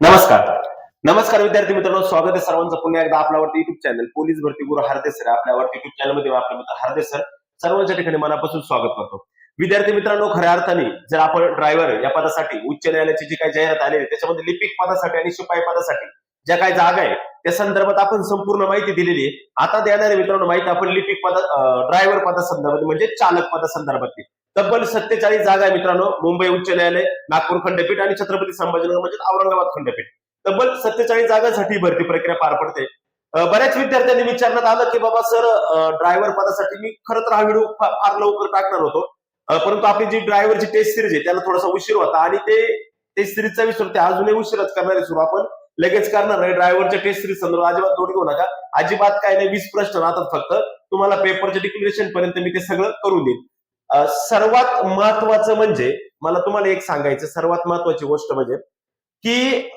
नमस्कार. नमस्कार विद्यार्थी मित्रांनो स्वागत आहे सर्वांचं पुन्हा एकदा आपल्यावरती युट्यूब चॅनल पोलीस भरती गुरु हार्दे सर आपल्यावरती युट्यूब चॅनलमध्ये आपले मित्र हार्दे सर सर्वांच्या ठिकाणी मनापासून स्वागत करतो. विद्यार्थी मित्रांनो खऱ्या अर्थाने जर आपण ड्रायव्हर या पदासाठी उच्च न्यायालयाची जी काही जाहिरात आलेली त्याच्यामध्ये लिपिक पदासाठी आणि शिपाई पदासाठी ज्या काही जागा आहे त्या संदर्भात आपण संपूर्ण माहिती दिलेली आहे. आता देणारे मित्रांनो माहिती आपण लिपिक पद ड्रायव्हर पदासंदर्भात म्हणजे चालक पदासंदर्भात. तब्बल सत्तेचाळीस जागा आहे मित्रांनो. मुंबई उच्च न्यायालय नागपूर खंडपीठ आणि छत्रपती संभाजीनगर म्हणजे औरंगाबाद खंडपीठ. तब्बल सत्तेचाळीस जागांसाठी भरती प्रक्रिया पार पडते. बऱ्याच विद्यार्थ्यांनी विचारण्यात आलं की बाबा सर ड्रायव्हर पदासाठी मी खरं तर हा व्हिडिओ फार लवकर टाकणार होतो. परंतु आपली जी ड्रायव्हरची टेस्ट सिरीज आहे त्याला थोडासा उशीर होता आणि ते टेस्ट सिरीजचा विसर ते अजूनही उशीरच करणार आहे सुरू. आपण लगेच करणार नाही. ड्रायव्हरच्या टेस्ट सिरीज संदर्भात अजिबात तोड घेऊ नका. अजिबात काय नाही. वीस प्रश्न राहतात फक्त. तुम्हाला पेपरच्या डिक्लेरेशन पर्यंत मी ते सगळं करून देईन. सर्वात महत्वाचं म्हणजे मला तुम्हाला एक सांगायचं सर्वात महत्वाची गोष्ट म्हणजे की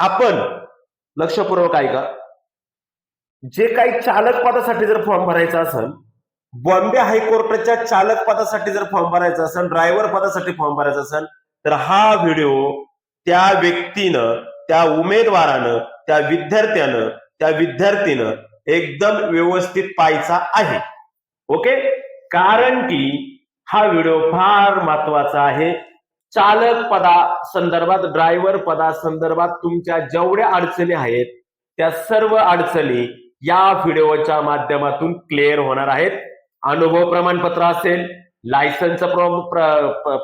आपण लक्षपूर्वक ऐका जे काही चालक पदासाठी जर फॉर्म भरायचा असेल बॉम्बे हायकोर्टाच्या चालक पदासाठी जर फॉर्म भरायचा असेल ड्रायव्हर पदासाठी फॉर्म भरायचा असेल तर हा व्हिडिओ त्या व्यक्तीनं त्या उमेदवारानं त्या विद्यार्थ्यानं त्या विद्यार्थीनं एकदम व्यवस्थित पाहायचा आहे. ओके? कारण की हा व्हिडिओ फार महत्त्वाचा आहे. चालक पदा संदर्भात ड्रायव्हर पदा संदर्भात तुमच्या जेवढ्या अडचणी आहेत त्या सर्व अडचणी या व्हिडिओच्या माध्यमातून क्लिअर होणार आहेत. अनुभव प्रमाणपत्र असेल लायसन्सचा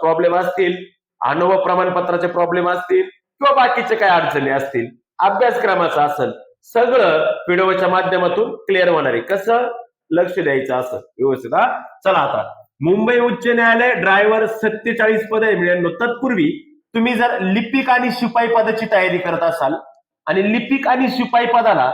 प्रॉब्लेम असतील अनुभव प्रमाणपत्राचे प्रॉब्लेम असतील किंवा बाकीचे काय अडचणी असतील अभ्यासक्रमाचं असेल सगळं व्हिडिओच्या माध्यमातून क्लिअर होणार आहे. कसं? लक्ष द्यायचं असं. व्यवस्थित चला आता. मुंबई उच्च न्यायालय ड्रायव्हर सत्तेचाळीस पद मिळेल. तत्पूर्वी तुम्ही जर लिपिक आणि शिपाई पदाची तयारी करत असाल आणि लिपिक आणि शिपाई पदाला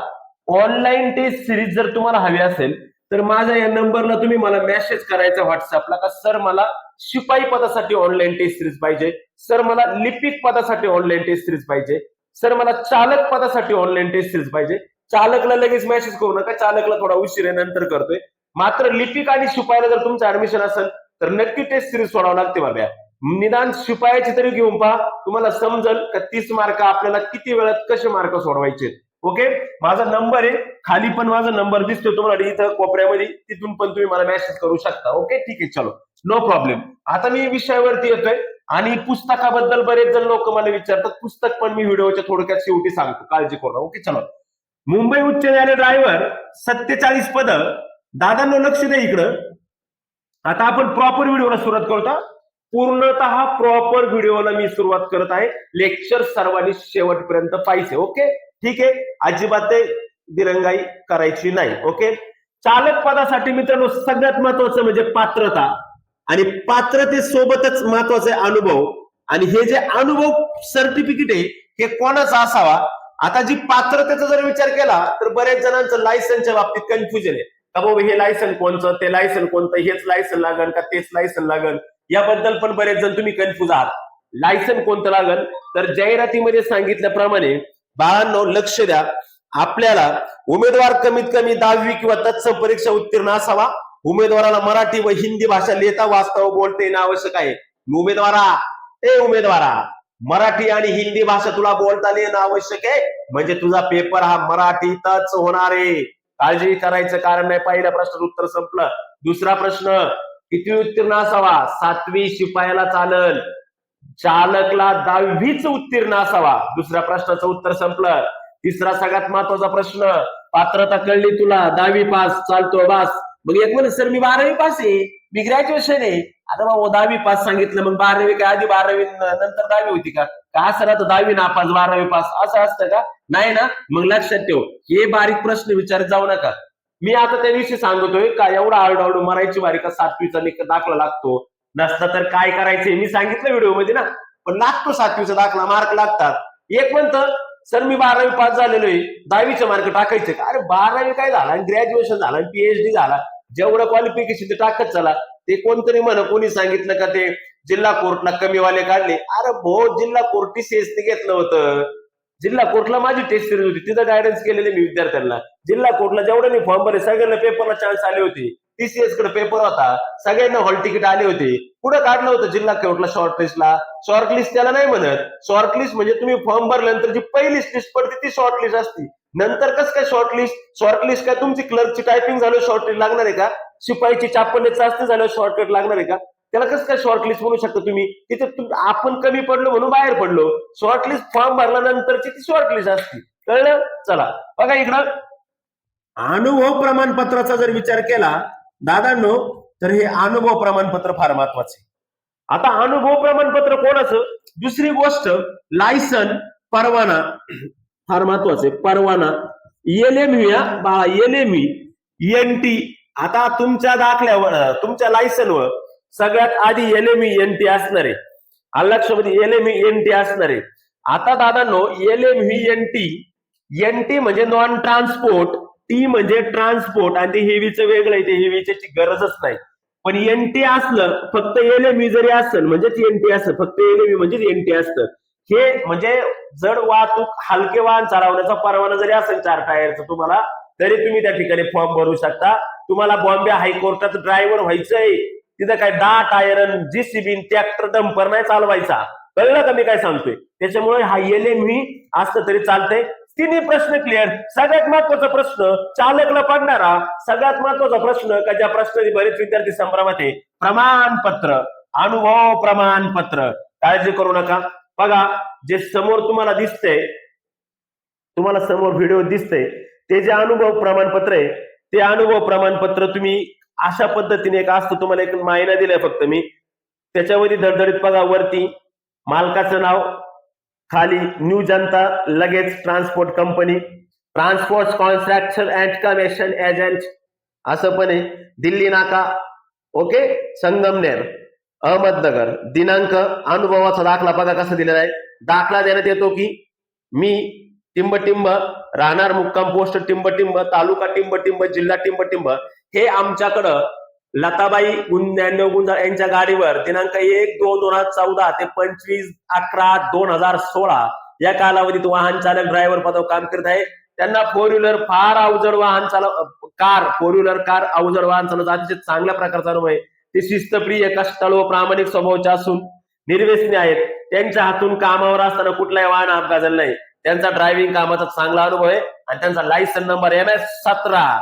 ऑनलाईन टेस्ट सिरीज जर तुम्हाला हवी असेल तर माझ्या या नंबरला तुम्ही मला मेसेज करायचा व्हॉट्सअपला का सर मला शिपाई पदासाठी ऑनलाईन टेस्ट सिरीज पाहिजे. सर मला लिपिक पदासाठी ऑनलाईन टेस्ट सिरीज पाहिजे. सर मला चालक पदासाठी ऑनलाईन टेस्ट सिरीज पाहिजे. चालकला लगेच मेसेज करू नका. चालकला थोडा उशीर आहे नंतर करतोय. मात्र लिपिक आणि शिपायाला जर तुमचं ऍडमिशन असेल तर नक्की टेस्ट सिरीज सोडावं लागते बाब्या. निदान शिपायाची तरी घेऊन पहा. तुम्हाला समजल का तीस मार्क आपल्याला किती वेळात कसे मार्क सोडवायचे? ओके माझा नंबर आहे. खाली पण माझा नंबर दिसतो तुम्हाला. इथं कोपऱ्यामध्ये तिथून पण तुम्ही मला मेसेज करू शकता. ओके ठीक आहे चलो. नो प्रॉब्लेम आता मी विषयावरती येतोय. आणि पुस्तकाबद्दल बरेच जण लोक मला विचारतात. पुस्तक पण मी व्हिडिओच्या थोडक्यात शेवटी सांगतो. काळजी करू ओके चलो. मुंबई उच्च न्यायालय ड्रायव्हर सत्तेचाळीस पद दादांनो लक्ष द्या इकडं. आता आपण प्रॉपर व्हिडिओला सुरुवात करतो. पूर्णतः प्रॉपर व्हिडिओला मी सुरुवात करत आहे. लेक्चर सर्वांनी शेवटपर्यंत पाहिजे ओके? ठीक आहे? अजिबात ते दिरंगाई करायची नाही ओके? चालक पदासाठी मित्रांनो सगळ्यात महत्वाचं म्हणजे पात्रता. आणि पात्रतेसोबतच महत्त्वाचे अनुभव. आणि हे जे अनुभव सर्टिफिकेट आहे हे कोणाचा असावा? आता जी पात्रतेचा जर विचार केला तर बऱ्याच जणांचं लायसन्सच्या बाबतीत कन्फ्युजन आहे. का बाबा हे लायसन कोणचं? ते लायसन कोणतं? हेच लायसन लागल का तेच लायसन लागल याबद्दल पण बरेच जण तुम्ही कन्फ्युज आहात. लायसन कोणतं लागल तर जाहिरातीमध्ये सांगितल्याप्रमाणे बाळांनो लक्ष द्या. आपल्याला उमेदवार कमीत कमी दहावी किंवा तत्सम परीक्षा उत्तीर्ण असावा. उमेदवाराला मराठी व हिंदी भाषा लिहिता वाचता व बोलता येणं आवश्यक आहे. उमेदवारा! ए उमेदवारा! मराठी आणि हिंदी भाषा तुला बोलता येणं आवश्यक आहे. म्हणजे तुझा पेपर हा मराठीतच होणार आहे. काळजी करायचं कारण नाही. पहिल्या प्रश्नाचं उत्तर संपलं. दुसरा प्रश्न किती उत्तीर्ण असावा? सातवी शिपायाला चालल. चालकला दहावीच उत्तीर्ण असावा. दुसऱ्या प्रश्नाचं उत्तर संपलं. तिसरा सगळ्यात महत्त्वाचा प्रश्न पात्रता कळली तुला? दहावी पास. चालतो बास. मग एक म्हणत सर मी बारावी पास आहे. मी ग्रॅज्युएशन आहे. आता बाबा दहावी पास सांगितलं. मग बारावी काय? आधी बारावी नंतर दहावी होती का? का असं राहतं दहावी नापास बारावी पास. असं असतं का? नाही ना. मग लक्षात ठेव. हे बारीक प्रश्न विचारत जाऊ नका. मी आता त्या दिवशी सांगतोय का एवढा आरडाओरडू मरायची बारीक का? सातवीचा निक दाखला लागतो. नसता तर काय करायचंय? मी सांगितलं व्हिडिओमध्ये ना पण लागतो सातवीचा दाखला मार्क लागतात. एक म्हणतं सर मी बारावी पास झालेलो आहे. दहावीचे मार्क टाकायचे का? अरे बारावी काय झाला? ग्रॅज्युएशन झाला पीएचडी झाला. जेवढं क्वालिफिकेशन ते टाकत चला ते कोणतरी म्हण कोणी सांगितलं का ते जिल्हा कोर्टला कमीवाले काढले? अरे भो जिल्हा कोर्ट टीसीएस घेतलं होतं. जिल्हा कोर्टला माझी टेस्ट सिरीज होती. तिथं गायडन्स केलेले मी विद्यार्थ्यांना. जिल्हा कोर्टला जेवढे मी फॉर्म भरले सगळ्यांना पेपरला चान्स आले होते. टीसीएसकडे पेपर होता. सगळ्यांना हॉल तिकीट आले होते. पुढे काढलं होतं जिल्हा कोर्टला शॉर्ट शॉर्टलिस्ट लिस्ट त्याला नाही म्हणत. शॉर्टलिस्ट म्हणजे तुम्ही फॉर्म भरल्यानंतर जी पहिली लिस्ट पडते ती शॉर्ट लिस्ट असते. नंतर कसं काय शॉर्ट लिस्ट शॉर्ट लिस्ट काय? तुमची क्लर्कची टायपिंग झालं शॉर्ट लिस्ट लागणार आहे का? शिपाईची चापणे चाचणी झाल्यावर शॉर्ट लिस्ट लागणार आहे का? त्याला कसं काय शॉर्ट लिस्ट म्हणू शकता तुम्ही? तिथे आपण कमी पडलो म्हणून बाहेर पडलो. शॉर्ट लिस्ट फॉर्म भरल्यानंतरची ती शॉर्ट लिस्ट असते. कळलं? चला. बघा इकडं. अनुभव प्रमाणपत्राचा जर विचार केला दादांनो तर हे अनुभव प्रमाणपत्र फार महत्त्वाचे. आता अनुभव प्रमाणपत्र कोणाचं दुसरी गोष्ट लायसन परवाना. फार महत्त्वाचे परवाना. एल एम बा एल एम एन टी आता तुमच्या दाखल्यावर तुमच्या लायसनवर सगळ्यात आधी एल एम एन टी असणार. आहे लक्षामध्ये एल एम एन टी असणार. आहे आता दादांनो L M N T N T म्हणजे नॉन ट्रान्सपोर्ट टी म्हणजे ट्रान्सपोर्ट आणि ते हेवीचं वेगळं आहे ते हेवीची गरजच नाही. पण एन टी असलं फक्त एल एम जरी असेल म्हणजेच एन टी असं फक्त एल एम म्हणजेच एन टी असतं. हे म्हणजे जड वाहतूक हलके वाहन चालवण्याचा परवाना जरी असेल चार टायरचा तुम्हाला तरी तुम्ही त्या ठिकाणी फॉर्म भरू शकता. तुम्हाला बॉम्बे हायकोर्टात ड्रायव्हर व्हायचंय. तिथं काय दहा टायर जीसीबी ट्रॅक्टर डंपर नाही चालवायचा. कळलं का मी काय सांगतोय? त्याच्यामुळे हा एल एम असतं तरी चालतंय. तिन्ही प्रश्न क्लिअर सगळ्यात महत्त्वाचा प्रश्न चालकला पडणारा सगळ्यात महत्त्वाचा प्रश्न का ज्या प्रश्न बरेच विद्यार्थी संभ्रमात आहे? प्रमाणपत्र. अनुभव प्रमाणपत्र. काळजी करू नका. बघा जे समोर तुम्हाला दिसतंय तुम्हाला समोर व्हिडिओ दिसतंय ते जे अनुभव प्रमाणपत्र आहे ते अनुभव प्रमाणपत्र तुम्ही अशा पद्धतीने एक असतं तुम्हाला एक मायना दिलाय फक्त मी. त्याच्यावरती धडधडीत बघा वरती मालकाचं नाव खाली न्यू जनता लगेच transport company transport contraction and commission agent असं पण आहे. दिल्ली नाका ओके? संगमनेर. अहमदनगर दिनांक अनुभवाचा दाखला बघा कसा दिलेला आहे. दाखला देण्यात येतो की मी टिंबटिंब राहणार मुक्काम पोस्ट टिंबटिंब तालुका टिंबटिंब जिल्हा टिंबटिंब हे आमच्याकडं लताबाई ज्ञानदेव गुंजाळ यांच्या गाडीवर दिनांक एक दोन दोन हजार चौदा ते पंचवीस अकरा दोन हजार सोळा या कालावधीत वाहन चालक ड्रायव्हर पदावर काम करत आहे. त्यांना फोर व्हीलर फार अवजड वाहन चालव कार फोर व्हीलर कार अवजड वाहन चालक अतिशय चांगल्या प्रकारचा अनुभव आहे. ते शिस्तप्रिय कष्टाळू व प्रामाणिक स्वभावचे असून निर्व्यसनी आहेत. त्यांच्या हातून कामावर असताना कुठलाही वाहन अपघात झाला नाही. त्यांचा ड्रायव्हिंग कामाचा चांगला अनुभव आहे आणि त्यांचा लायसन नंबर एम एस सतरा.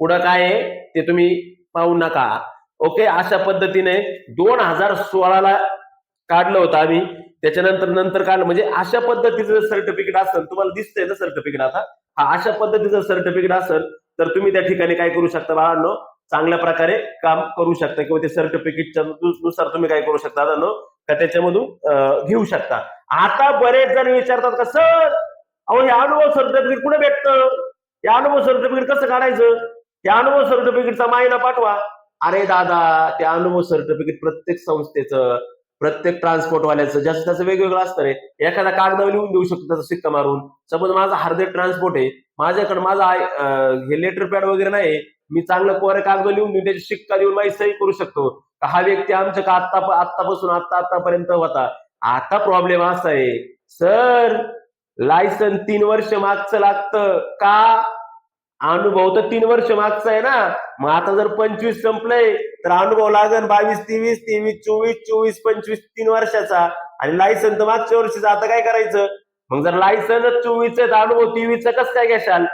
पुढं काय आहे? ते तुम्ही पाहू नका. ओके अशा पद्धतीने दोन हजार सोळाला काढलं होतं आम्ही. त्याच्यानंतर नंतर काढलं. म्हणजे अशा पद्धतीचं सर्टिफिकेट असेल तुम्हाला दिसतंय ना सर्टिफिकेट आता? हा अशा पद्धतीचं सर्टिफिकेट असेल तर तुम्ही त्या ठिकाणी काय करू शकता बाळांनो? चांगल्या प्रकारे काम करू शकता किंवा ते सर्टिफिकेटच्या नुसार तुम्ही काय करू शकता ना? का त्याच्यामधून घेऊ शकता. आता बरेच जण विचारतात का सर अहो हे अनुभव सर्टिफिकेट कुठे भेटतं? हे अनुभव सर्टिफिकेट कसं काढायचं? त्या अनुभव सर्टिफिकेटचा मायना पाठवा. अरे दादा त्या अनुभव सर्टिफिकेट प्रत्येक संस्थेचं प्रत्येक ट्रान्सपोर्ट वाल्याचं ज्याचं त्याचं वेगवेगळं असतं रे. एखादा कागदावर लिहून देऊ शकतो त्याचा सिक्का मारून. सपोज माझा हार्दिक ट्रान्सपोर्ट आहे. माझ्याकडे माझा हे लेटर पॅड वगैरे नाही मी चांगलं कोरे कागद लिहून मी त्याची शिक्का देऊन माझी सही करू शकतो. हा व्यक्ती आमच्या का आत्ता आत्तापासून आत्ता आतापर्यंत होता. आता प्रॉब्लेम असा आहे. सर लायसन तीन वर्ष मागचं लागतं. का? अनुभव तर तीन वर्ष मागचा आहे ना. मग आता जर पंचवीस संपलंय तर अनुभव लागेल बावीस तेवीस तेवीस चोवीस चोवीस पंचवीस तीन वर्षाचा. आणि लायसन तर मागच्या वर्षीचा. आता काय करायचं? मग जर लायसन चोवीस तर अनुभव तेवीसचा कसं काय घ्याल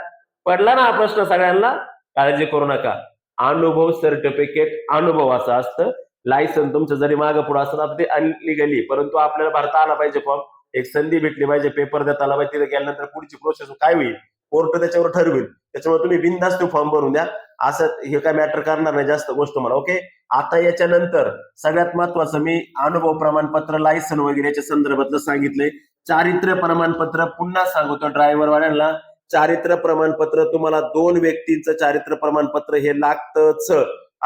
पडला ना हा प्रश्न सगळ्यांना? काळजी करू नका. अनुभव सर्टिफिकेट अनुभव असं असतं. लायसन तुमचं जरी मागं पुढं असतं आता ते अनलिगली परंतु आपल्याला भरता आला पाहिजे फॉर्म एक संधी भेटली पाहिजे पेपर देता आला पाहिजे तिथे गेल्यानंतर पुढची प्रोसेस काय होईल? कोर्ट त्याच्यावर ठरवेल. त्याच्यामुळे तुम्ही बिनधास्त फॉर्म भरून द्या. असं हे काय मॅटर करणार नाही जास्त गोष्ट मला ओके आता याच्यानंतर सगळ्यात महत्वाचं मी अनुभव प्रमाणपत्र लायसन वगैरे याच्या संदर्भातलं सांगितलंय. चारित्र्य प्रमाणपत्र पुन्हा सांगतो ड्रायव्हर वाल्यांना. चारित्र्य प्रमाणपत्र तुम्हाला दोन व्यक्तींचं चारित्र्य प्रमाणपत्र हे लागतच.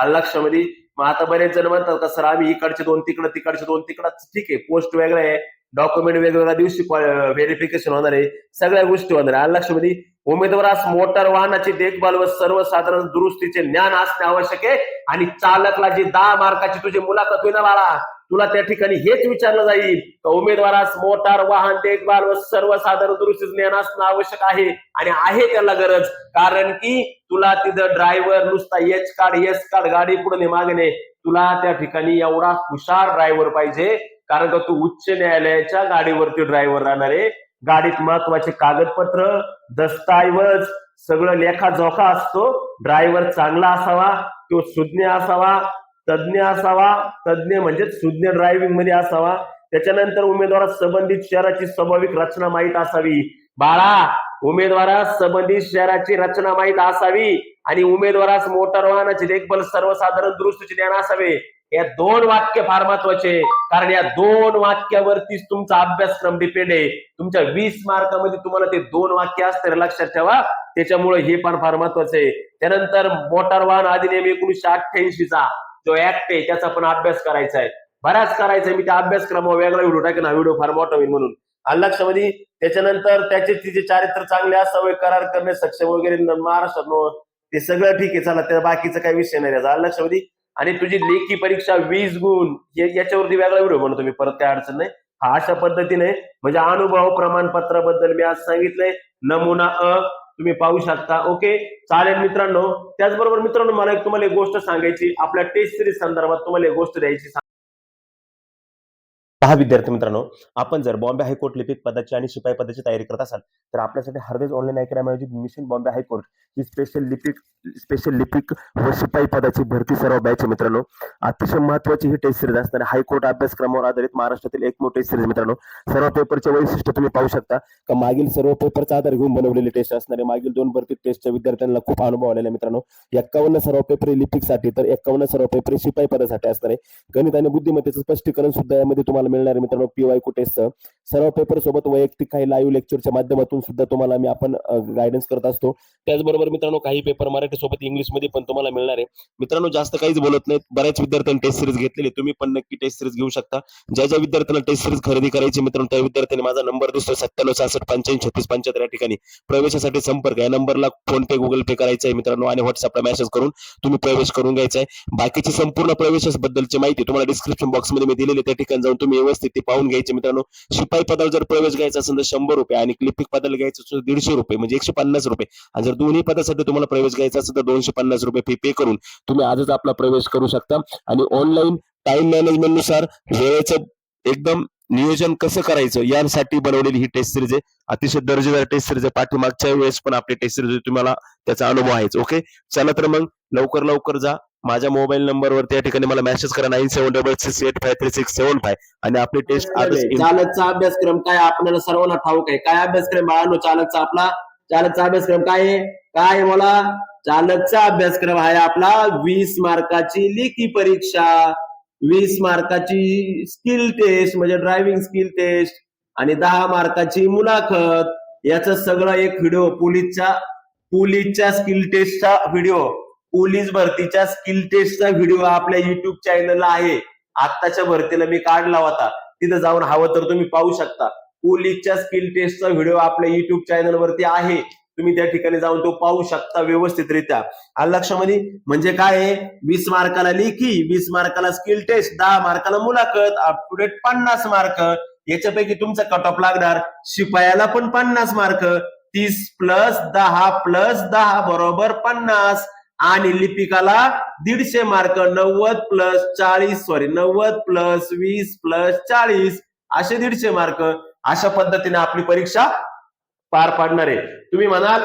लक्षामध्ये मग आता बरेच जण म्हणतात का सर आम्ही इकडचे दोन तिकडं तिकडचे दोन तिकडं. ठीक आहे पोस्ट वेगळं आहे. डॉक्युमेंट वेगवेगळ्या दिवशी व्हेरिफिकेशन होणार आहे. सगळ्या गोष्टी होणार आहे. लक्षामध्ये उमेदवारास मोटार वाहनाची देखभाल व सर्वसाधारण दुरुस्तीचे ज्ञान असणे आवश्यक आहे. आणि चालकला जी दहा मार्काची तुझी मुलाखत होईल ना बाळा. तुला त्या ठिकाणी हेच विचारलं जाईल उमेदवारास मोटार वाहन देखभाल व सर्वसाधारण दुरुस्ती ज्ञान असणं आवश्यक आहे आणि आहे त्याला गरज. कारण की तुला तिथं ड्रायव्हर नुसता एच कार्ड एस कार्ड गाडी पुढे मागणे तुला त्या ठिकाणी एवढा हुशार ड्रायव्हर पाहिजे. कारण का तू उच्च न्यायालयाच्या गाडीवरती ड्रायव्हर राहणार आहे. गाडीत महत्त्वाचे कागदपत्र दस्तऐवज सगळं लेखा जोखा असतो. ड्रायव्हर चांगला असावा तो सुज्ञ असावा. तज्ञ असावा तज्ञ म्हणजे सुज्ञ ड्रायव्हिंगमध्ये असावा. त्याच्यानंतर उमेदवारास संबंधित शहराची स्वाभाविक रचना माहीत असावी. बाळा उमेदवारास संबंधित शहराची रचना माहीत असावी आणि उमेदवारास मोटार वाहनाची देखभाल सर्वसाधारण दुरुस्तीचे ज्ञान असावे. या दोन वाक्य फार महत्त्वाचे. कारण या दोन वाक्यावरतीच तुमचा अभ्यासक्रम डिपेंड आहे. तुमच्या वीस मार्कामध्ये तुम्हाला ते दोन वाक्य असते लक्षात ठेवा. त्याच्यामुळे हे पण फार महत्वाचं. आहे त्यानंतर मोटार वाहन अधिनियम एकोणीसशे अठ्ठ्याऐंशीचा. जो ऍक्ट आहे त्याचा पण अभ्यास करायचा आहे. बराच करायचा आहे. मी त्या अभ्यासक्रमावर वेगळा व्हिडिओ टाकेन. हा व्हिडिओ फार मोठा होईल म्हणून. लक्षामध्ये त्याच्यानंतर त्याचे तिचे चारित्र चांगले असावे करार करणे सक्षम वगैरे न- महाराष्ट्रात ते सगळं ठीक आहे. चला त्या बाकीचा काही विषय नाही त्याचा. लक्षामध्ये. आणि तुझी लेखी परीक्षा वीस गुण याच्यावरती वेगळा व्हिडिओ म्हणतो मी. परत काय अडचण नाही. हा अशा पद्धतीने म्हणजे अनुभव प्रमाणपत्राबद्दल मी आज सांगितलंय. नमुना अ तुम्ही पाहू शकता. ओके चालेल मित्रांनो. त्याचबरोबर मित्रांनो मला एक तुम्हाला एक गोष्ट सांगायची. आपल्या टेस्ट सिरीज संदर्भात तुम्हाला एक गोष्ट द्यायची पहा विद्यार्थी मित्रांनो आपण जर बॉम्बे हायकोर्ट लिपिक पदाची आणि शिपाई पदाची तयारी करत असाल तर आपल्यासाठी हरदेज ऑनलाईन अकॅडमी आयोजित मिशन बॉम्बे हायकोर्ट ही स्पेशल लिपिक स्पेशल लिपिक व शिपाई पदाची भरती सर्व बॅच मित्रांनो. अतिशय महत्वाची ही टेस्ट सिरीज असणार हायकोर्ट अभ्यासक्रमावर आधारित महाराष्ट्रातील एक टेस्ट सिरीज मित्रांनो. सर्व पेपरचे वैशिष्ट्य तुम्ही पाहू शकता. का मागील सर्व पेपरचा आधार घेऊन बनवलेली टेस्ट असणार आहे. मागील दोन भरती टेस्टच्या विद्यार्थ्यांना खूप अनुभव आलेला मित्रांनो. एक्कावन्न सर्व पेपर लिपिकसाठी तर एक्कावन्न सर्व पेपर शिपाई पदासाठी असणार आहे. गणित आणि बुद्धिमत्तेचं स्पष्टीकरण सुद्धा यामध्ये तुम्हाला मिळणार आहे मित्रांनो पीवाय टेस्टचं सर्व पेपर सोबत वैयक्तिक काही लाईव्ह लेक्चरच्या माध्यमातून सुद्धा तुम्हाला मी आपण गायडन्स करत असतो. त्याचबरोबर मित्रांनो काही पेपर मराठी सोबत इंग्लिशमध्ये पण तुम्हाला मिळणार आहे. मित्रांनो जास्त काहीच बोलत नाहीत. बऱ्याच विद्यार्थ्यांनी टेस्ट सिरीज घेतलेली तुम्ही पण नक्की टेस्ट सिरीज घेऊ शकता. ज्या ज्या विद्यार्थ्यांना टेस्ट सिरीज खरेदी करायची मित्रांनो त्या विद्यार्थ्यांनी माझा नंबर दिसतो सत्त्याण्णव सहासष्ट पंच्याऐंशी छत्तीस पंच्याहत्तर या ठिकाणी. प्रवेशासाठी संपर्क या नंबरला फोन पे गुगल पे करायचा आहे मित्रांनो आणि व्हॉट्सअपला मेसेज करून तुम्ही प्रवेश करून घ्यायचा आहे. बाकीची संपूर्ण प्रवेशाबद्दलची माहिती तुम्हाला डिस्क्रिप्शन बॉक्समध्ये मी दिलेली त्या ठिकाणी जाऊन तुम्ही व्यवस्थित पाहून घ्यायचे मित्रांनो. शिपाई पदावर जर प्रवेश घ्यायचा असेल तर शंभर रुपये आणि लिपिक पदाला घ्यायचं असेल दीडशे रुपये म्हणजे एकशे पन्नास रुपये. आणि जर दोन्ही पदासाठी तुम्हाला प्रवेश घ्यायचा असेल तर दोनशे पन्नास रुपये फी पे करून तुम्ही आजच आपला प्रवेश करू शकता. आणि ऑनलाईन टाइम मॅनेजमेंटनुसार वेळेचं एकदम नियोजन कसं करायचं यासाठी बनवलेली ही टेस्ट सिरीज आहे. अतिशय दर्जेदार टेस्ट सिरीज आहे. पाठीमागच्या वेळेस पण आपली टेस्ट सिरीज तुम्हाला त्याचा अनुभव आहेच. ओके चला तर मग लवकर लवकर जा. माझ्या मोबाईल नंबरवर त्या ठिकाणी मला मेसेज करा. Nine seven double six eight five three six seven five आणि आपली टेस्ट चालकचा अभ्यासक्रम काय आपल्याला सर्वांना ठाऊक आहे? काय अभ्यासक्रम बाळांनो चालकचा आपला? चालकचा अभ्यासक्रम काय आहे? काय मला चालकचा अभ्यासक्रम आहे आपला वीस मार्काची लेखी परीक्षा. वीस मार्काची स्किल टेस्ट म्हणजे ड्रायव्हिंग स्किल टेस्ट आणि दहा मार्काची मुलाखत याचा सगळं एक व्हिडिओ पोलीसच्या पोलीसच्या स्किल टेस्टचा व्हिडिओ पोलीस भरतीच्या स्किल टेस्टचा व्हिडिओ आपल्या युट्यूब चॅनलला आहे. आत्ताच्या भरतीला मी काढला होता. तिथं जाऊन हवं तर तुम्ही पाहू शकता. पोलीसच्या स्किल टेस्टचा व्हिडिओ आपल्या युट्यूब चॅनलवरती आहे. तुम्ही त्या ठिकाणी जाऊन तो पाहू शकता व्यवस्थितरित्या. आलं लक्षामध्ये म्हणजे काय आहे? वीस मार्काला लेखी वीस मार्काला स्किल टेस्ट दहा मार्काला मुलाखत अप टू डेट पन्नास मार्क. याच्यापैकी तुमचा कट ऑफ लागणार. शिपायाला पण पन्नास मार्क. तीस प्लस दहा प्लस दहा बरोबर पन्नास. आणि लिपिकाला दीडशे मार्क. नव्वद प्लस चाळीस सॉरी नव्वद प्लस वीस प्लस चाळीस. असे दीडशे मार्क. अशा पद्धतीने आपली परीक्षा पार पाडणार आहे. तुम्ही म्हणाल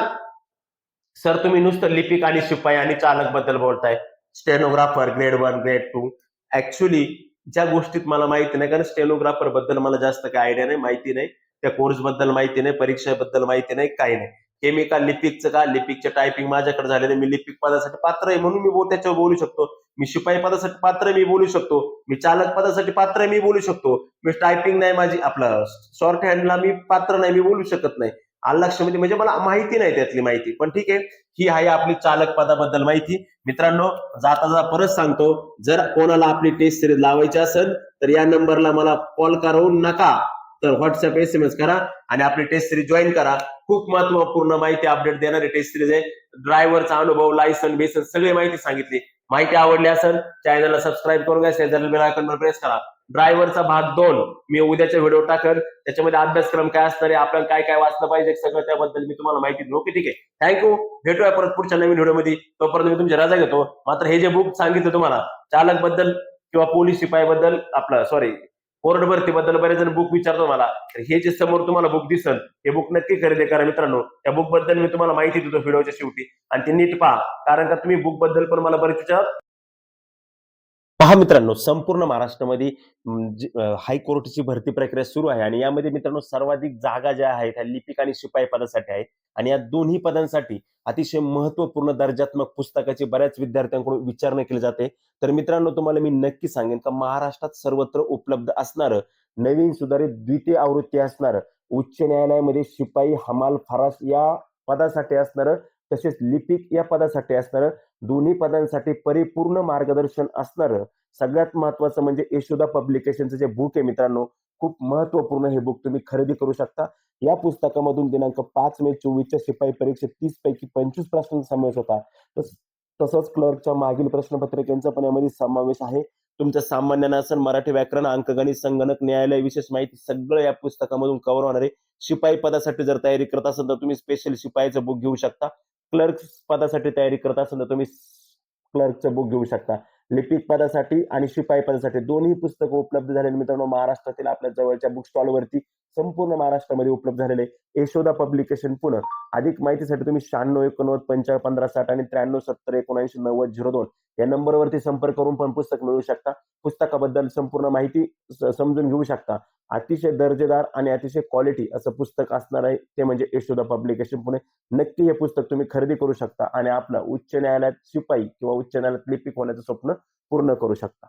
सर तुम्ही नुसतं लिपिक आणि शिपाई आणि चालकबद्दल बोलताय. Stenographer grade one grade two actually ज्या गोष्टीत मला माहिती नाही कारण स्टेनोग्राफरबद्दल मला जास्त काही आयडिया नाही माहिती नाही. त्या कोर्सबद्दल माहिती नाही परीक्षेबद्दल माहिती नाही काही नाही. केमिकल लिपिकचं का? लिपिकचं टायपिंग माझ्याकडे झालेलं नाही मी लिपिक पदासाठी पात्र आहे म्हणून मी त्याच्यावर बोलू शकतो. मी शिपाई पदासाठी पात्र आहे, मी बोलू शकतो. मी चालक पदासाठी पात्र आहे, मी बोलू शकतो. मी टायपिंग नाही माझी आपलं शॉर्ट हँडला मी पात्र नाही मी बोलू शकत नाही. आलं म्हणजे, म्हणजे मला माहिती नाही त्यातली माहिती. पण ठीक आहे ही आहे आपली चालक पदाबद्दल माहिती. मित्रांनो जाता जाता परत सांगतो जर कोणाला आपली टेस्ट सिरीज लावायची असेल तर या नंबरला मला कॉल करू नका. तर व्हॉट्सअप एस एम एस करा आणि आपली टेस्ट सिरीज जॉईन करा. खूप महत्त्वपूर्ण माहिती अपडेट देणारी टेस्ट सिरीज आहे. ड्रायव्हरचा अनुभव लायसन बेसन सगळी माहिती सांगितली. माहिती आवडली असेल चॅनलला सबस्क्राईब करून घ्या. शेजारी बेल आयकॉनवर प्रेस करा. ड्रायव्हरचा भाग दोन. मी उद्याचा व्हिडिओ टाकल. त्याच्यामध्ये अभ्यासक्रम काय असणार आहे आपल्याला काय काय वाचलं पाहिजे सगळं त्याबद्दल मी तुम्हाला माहिती देऊ. की ठीक आहे? थँक्यू भेटूया परत पुढच्या नवीन व्हिडिओमध्ये. तोपर्यंत मी तुमची रजा घेतो. मात्र हे जे बुक सांगितलं तुम्हाला चालकबद्दल किंवा पोलीस शिपायाबद्दल आपलं सॉरी कोर्ट भरती बद्दल बरेच जण बुक विचारतो मला. तर हे जे समोर तुम्हाला बुक दिसल हे बुक नक्की खरेदी करा मित्रांनो. त्या बुकबद्दल मी तुम्हाला माहिती देतो व्हिडिओच्या शेवटी. आणि ते नीट पहा. कारण का तुम्ही बुकबद्दल पण मला बरेच विचार पहा मित्रांनो संपूर्ण महाराष्ट्रामध्ये हायकोर्टची भरती प्रक्रिया सुरू आहे आणि यामध्ये मित्रांनो सर्वाधिक जागा ज्या आहेत ह्या लिपिक आणि शिपाई पदासाठी आहेत. आणि या दोन्ही पदांसाठी अतिशय महत्त्वपूर्ण दर्जात्मक पुस्तकाची बऱ्याच विद्यार्थ्यांकडून विचारणा केली जाते. तर मित्रांनो तुम्हाला मी नक्की सांगेन का महाराष्ट्रात सर्वत्र उपलब्ध असणारं नवीन सुधारित द्वितीय आवृत्ती असणारं उच्च न्यायालयामध्ये शिपाई हमाल फरास या पदासाठी असणारं तसेच लिपिक या पदासाठी असणारं दोन्ही पदांसाठी परिपूर्ण मार्गदर्शन असणारं सगळ्यात महत्वाचं म्हणजे यशोदा पब्लिकेशनचं जे बुक आहे मित्रांनो खूप महत्त्वपूर्ण हे बुक तुम्ही खरेदी करू शकता. या पुस्तकामधून दिनांक पाच मे चोवीसच्या शिपाई परीक्षेत तीस पैकी पंचवीस प्रश्नांचा समावेश होता. तसंच क्लर्कच्या मागील प्रश्नपत्रिकेचा पण यामध्ये समावेश आहे. तुमचं सामान्य नासन मराठी व्याकरण अंकगणित संगणक न्यायालय विशेष माहिती सगळं या पुस्तकामधून कव्हर होणार आहे. शिपाई पदासाठी जर तयारी करत असाल तर तुम्ही स्पेशल शिपाईचं बुक घेऊ शकता. क्लर्क पदासाठी तयारी करत असाल तर तुम्ही क्लर्कचं बुक घेऊ शकता. लिपिक पदासाठी आणि शिपाई पदासाठी दोन्ही पुस्तकं उपलब्ध झालेली मित्रांनो महाराष्ट्रातील आपल्या जवळच्या बुक स्टॉलवरती संपूर्ण महाराष्ट्रामध्ये उपलब्ध झालेले यशोदा पब्लिकेशन पुणे. अधिक माहितीसाठी तुम्ही शहाण्णव एकोणनव्वद पंचाळीस पंधरा साठ आणि त्र्याण्णव सत्तर एकोणऐंशी नव्वद झिरो दोन या नंबरवरती संपर्क करून पण पुस्तक मिळवू शकता. पुस्तकाबद्दल संपूर्ण माहिती समजून घेऊ शकता. अतिशय दर्जेदार आणि अतिशय क्वालिटी असं पुस्तक असणार आहे ते म्हणजे यशोदा पब्लिकेशन पुणे. नक्की हे पुस्तक तुम्ही खरेदी करू शकता आणि आपलं उच्च न्यायालयात शिपाई किंवा उच्च न्यायालयात लिपिक होण्याचं स्वप्न पूर्ण करू शकता.